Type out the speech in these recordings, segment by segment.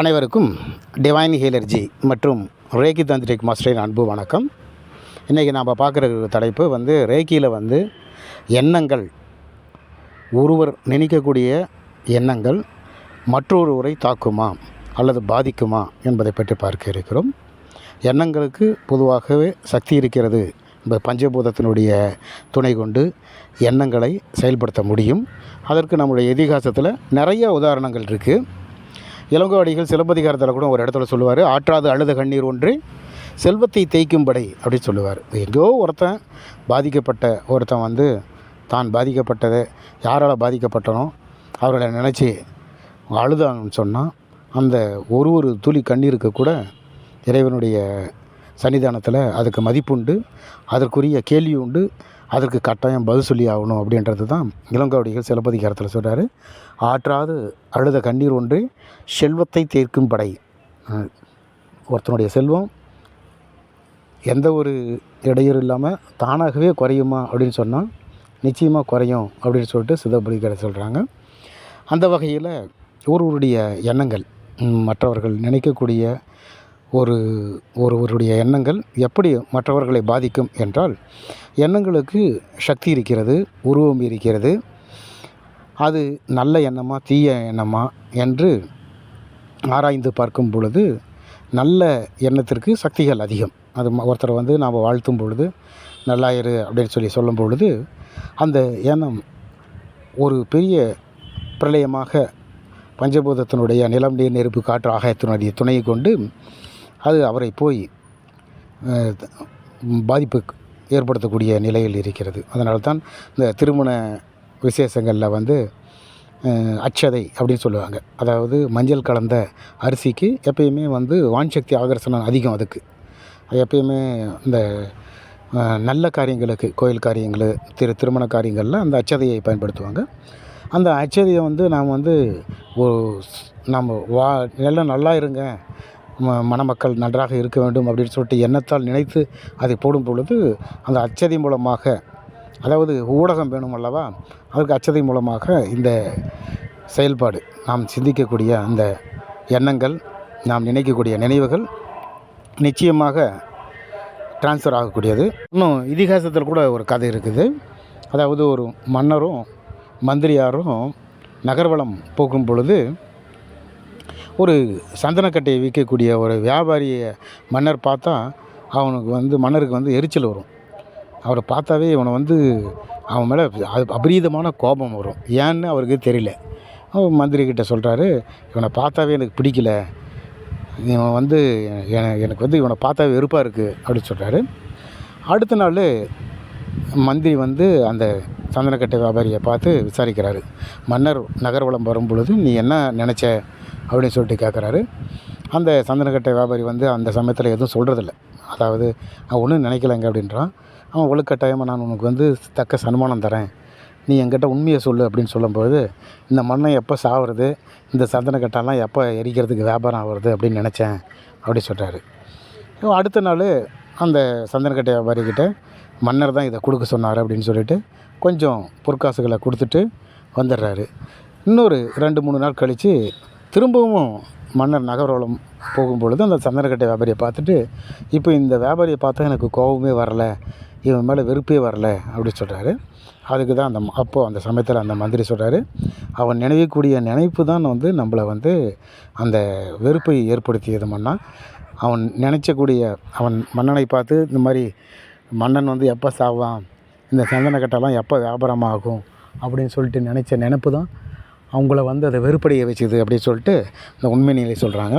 அனைவருக்கும் டிவைன் ஹீலர்ஜி மற்றும் ரேக்கி தந்திரிக் மாஸ்டரின் அன்பு வணக்கம். இன்றைக்கி நாம் பார்க்குற தலைப்பு வந்து ரேக்கியில் வந்து எண்ணங்கள். ஒருவர் நினைக்கக்கூடிய எண்ணங்கள் மற்றொருவரை தாக்குமா அல்லது பாதிக்குமா என்பதை பற்றி பார்க்க இருக்கிறோம். எண்ணங்களுக்கு பொதுவாகவே சக்தி இருக்கிறது இந்த பஞ்சபூதத்தினுடைய துணை கொண்டு எண்ணங்களை செயல்படுத்த முடியும். அதற்கு நம்முடைய இதிகாசத்தில் நிறைய உதாரணங்கள் இருக்குது இளங்கோவடிகள் சிலப்பதிகாரத்தில் கூட ஒரு இடத்துல சொல்லுவார் ஆற்றாது அழுத கண்ணீர் ஒன்று செல்வத்தை தேய்க்கும்படை அப்படின்னு சொல்லுவார். எங்கேயோ ஒருத்தன் பாதிக்கப்பட்ட ஒருத்தன் வந்து தான் பாதிக்கப்பட்டதை யாரால் பாதிக்கப்பட்டனோ அவர்களை நினச்சி அழுதான்னு சொன்னால் அந்த ஒரு ஒரு துளி கண்ணீருக்கு கூட இறைவனுடைய சன்னிதானத்தில் அதுக்கு மதிப்புண்டு அதற்குரிய கேள்வி உண்டு அதற்கு கட்டாயம் பதில் சொல்லி ஆகணும் அப்படின்றது தான் இளங்கோவடிகள் சிலப்பதிகாரத்தில் சொல்கிறாரு ஆற்றாது அழுத கண்ணீர் ஒன்று செல்வத்தை தேர்க்கும் படை. ஒருத்தனுடைய செல்வம் எந்த ஒரு இடையூறு இல்லாமல் தானாகவே குறையுமா அப்படின்னு சொன்னால் நிச்சயமாக குறையும் அப்படின்னு சொல்லிட்டு சிதப்பதிகாரம் சொல்கிறாங்க அந்த வகையில் ஒருவருடைய எண்ணங்கள் மற்றவர்கள் நினைக்கக்கூடிய ஒரு ஒருவருடைய எண்ணங்கள் எப்படி மற்றவர்களை பாதிக்கும் என்றால் எண்ணங்களுக்கு சக்தி இருக்கிறது உருவம் இருக்கிறது. அது நல்ல எண்ணமா தீய எண்ணமா என்று ஆராய்ந்து பார்க்கும் பொழுது நல்ல எண்ணத்திற்கு சக்திகள் அதிகம். அது ம- ஒருத்தரை வந்து நாம் வாழ்த்தும் பொழுது நல்லாயிரு அப்படின்னு சொல்லி சொல்லும் பொழுது அந்த எண்ணம் ஒரு பெரிய பிரளயமாக பஞ்சபூதத்தினுடைய நிலம் நீர் நெருப்பு காற்று ஆகாயத்தினுடைய துணையை கொண்டு அது அவரை போய் பாதிப்பு ஏற்படுத்தக்கூடிய நிலையில் இருக்கிறது. அதனால தான் இந்த திருமண விசேஷங்களில் வந்து அச்சதை அப்படின்னு சொல்லுவாங்க. அதாவது மஞ்சள் கலந்த அரிசிக்கு எப்பயுமே வந்து வான்சக்தி ஆகர்ஷணம் அதிகம் அதுக்கு. எப்பயுமே இந்த நல்ல காரியங்களுக்கு கோயில் காரியங்கள் திரு திருமண காரியங்களில் அந்த அச்சதையை பயன்படுத்துவாங்க. அந்த அச்சதையை வந்து நாம் வந்து ஒரு நம்ம வா எல்லாம் நல்லா இருங்க ம- மணமக்கள் நன்றாக இருக்க வேண்டும் அப்படின்னு சொல்லிட்டு எண்ணத்தால் நினைத்து அதை போடும் பொழுது அந்த அச்சதை மூலமாக அதாவது ஊடகம் வேணும் அல்லவா? அதற்கு அச்சதை மூலமாக இந்த செயல்பாடு நாம் சிந்திக்கக்கூடிய அந்த எண்ணங்கள் நாம் நினைக்கக்கூடிய நினைவுகள் நிச்சயமாக ட்ரான்ஸ்ஃபர் ஆகக்கூடியது. இன்னும் இதிகாசத்தில் கூட ஒரு கதை இருக்குது. அதாவது ஒரு மன்னரும் மந்திரியாரும் நகர்வலம் போகும் பொழுது ஒரு சந்தனக்கட்டையை விற்கக்கூடிய ஒரு வியாபாரியை மன்னர் பார்த்தா அவனுக்கு வந்து மன்னருக்கு வந்து எரிச்சல் வரும். அவரை பார்த்தாவே இவனை வந்து அவன் மேலே அது அபரீதமான கோபம் வரும். ஏன்னு அவருக்கு தெரியல. அவன் மந்திரிக்கிட்ட சொல்கிறாரு இவனை பார்த்தாவே எனக்கு பிடிக்கல. இவன் வந்து என- எனக்கு வந்து இவனை பார்த்தாவே வெறுப்பாக இருக்குது அப்படின்னு சொல்கிறாரு அடுத்த நாள் மந்திரி வந்து அந்த சந்தனக்கட்டை வியாபாரியை பார்த்து விசாரிக்கிறாரு. மன்னர் நகர்வலம் வரும் பொழுது நீ என்ன நினச்ச? அப்படின்னு சொல்லிட்டு கேட்குறாரு அந்த சந்தனக்கட்டை வியாபாரி வந்து அந்த சமயத்தில் எதுவும் சொல்கிறதில்ல அதாவது அவன் ஒன்றும் நினைக்கலைங்க அப்படின்றான். அவன் ஒழுக்கட்டாயமாக நான் உனக்கு வந்து தக்க சன்மானம் தரேன். நீ என்கிட்ட உண்மையை சொல்லு அப்படின்னு சொல்லும்போது இந்த மண்ணை எப்போ சாவுறது? இந்த சந்தனக்கட்டெல்லாம் எப்போ எரிக்கிறதுக்கு வியாபாரம் ஆகுறது? அப்படின்னு நினச்சேன் அப்படி சொல்கிறாரு அடுத்த நாள் அந்த சந்தனக்கட்டை வியாபாரிக்கிட்ட மன்னர் தான் இதை கொடுக்க சொன்னார் அப்படின்னு சொல்லிட்டு கொஞ்சம் பொற்காசுகளை கொடுத்துட்டு வந்துடுறாரு. இன்னொரு ரெண்டு மூணு நாள் கழித்து திரும்பவும் மன்னர் நகரோலம் போகும்பொழுது அந்த சந்தனக்கட்டை வியாபாரியை பார்த்துட்டு இப்போ இந்த வியாபாரியை பார்த்தா எனக்கு கோபமே வரல இவன் மேலே வெறுப்பே வரல அப்படி சொல்கிறாரு அதுக்கு தான் அந்த அப்போது அந்த சமயத்தில் அந்த மந்திரி சொல்கிறாரு அவன் நினைக்கக்கூடிய நினைப்பு தான் வந்து நம்மளை வந்து அந்த வெறுப்பை ஏற்படுத்தியது மன்னா அவன் நினைச்சக்கூடிய அவன் மன்னனை பார்த்து இந்த மாதிரி மன்னன் வந்து எப்போ சாவான்? இந்த சந்தனக்கட்டெல்லாம் எப்போ வியாபாரம் ஆகும் அப்படின்னு சொல்லிட்டு நினச்ச நினப்பு தான் அவங்கள வந்து அதை வெறுப்படைய வச்சுது அப்படின்னு சொல்லிட்டு இந்த உண்மை நிலை சொல்கிறாங்க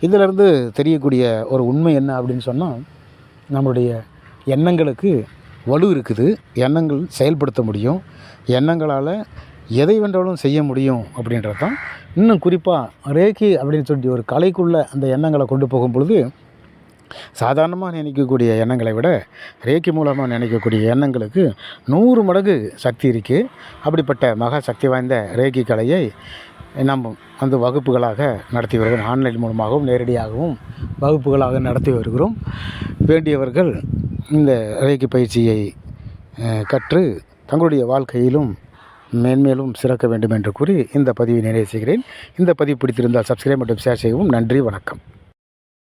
இதிலிருந்து தெரியக்கூடிய ஒரு உண்மை என்ன அப்படின்னு சொன்னால் நம்மளுடைய எண்ணங்களுக்கு வலு இருக்குது. எண்ணங்கள் செயல்படுத்த முடியும். எண்ணங்களால் எதை வென்றாலும் செய்ய முடியும் அப்படின்றது தான் இன்னும் குறிப்பாக ரேக்கி அப்படின்னு சொல்லிட்டு ஒரு கலைக்குள்ளே அந்த எண்ணங்களை கொண்டு போகும் பொழுது சாதாரணமாக நினைக்கக்கூடிய எண்ணங்களை விட ரேக்கி மூலமாக நினைக்கக்கூடிய எண்ணங்களுக்கு நூறு மடங்கு சக்தி இருக்குது அப்படிப்பட்ட மகா சக்தி வாய்ந்த ரேக்கி கலையை நம்ம வந்து வகுப்புகளாக நடத்தி வருகிறோம். ஆன்லைன் மூலமாகவும் நேரடியாகவும் வகுப்புகளாக நடத்தி வருகிறோம். வேண்டியவர்கள் இந்த ரேக்கி பயிற்சியை கற்று தங்களுடைய வாழ்க்கையிலும் மேன்மேலும் சிறக்க வேண்டும் என்று கூறி இந்த பதிவை நிறைவு செய்கிறேன். இந்த பதிவு பிடித்திருந்தால் சப்ஸ்கிரைப் மற்றும் ஷேர் செய்யவும் நன்றி வணக்கம்.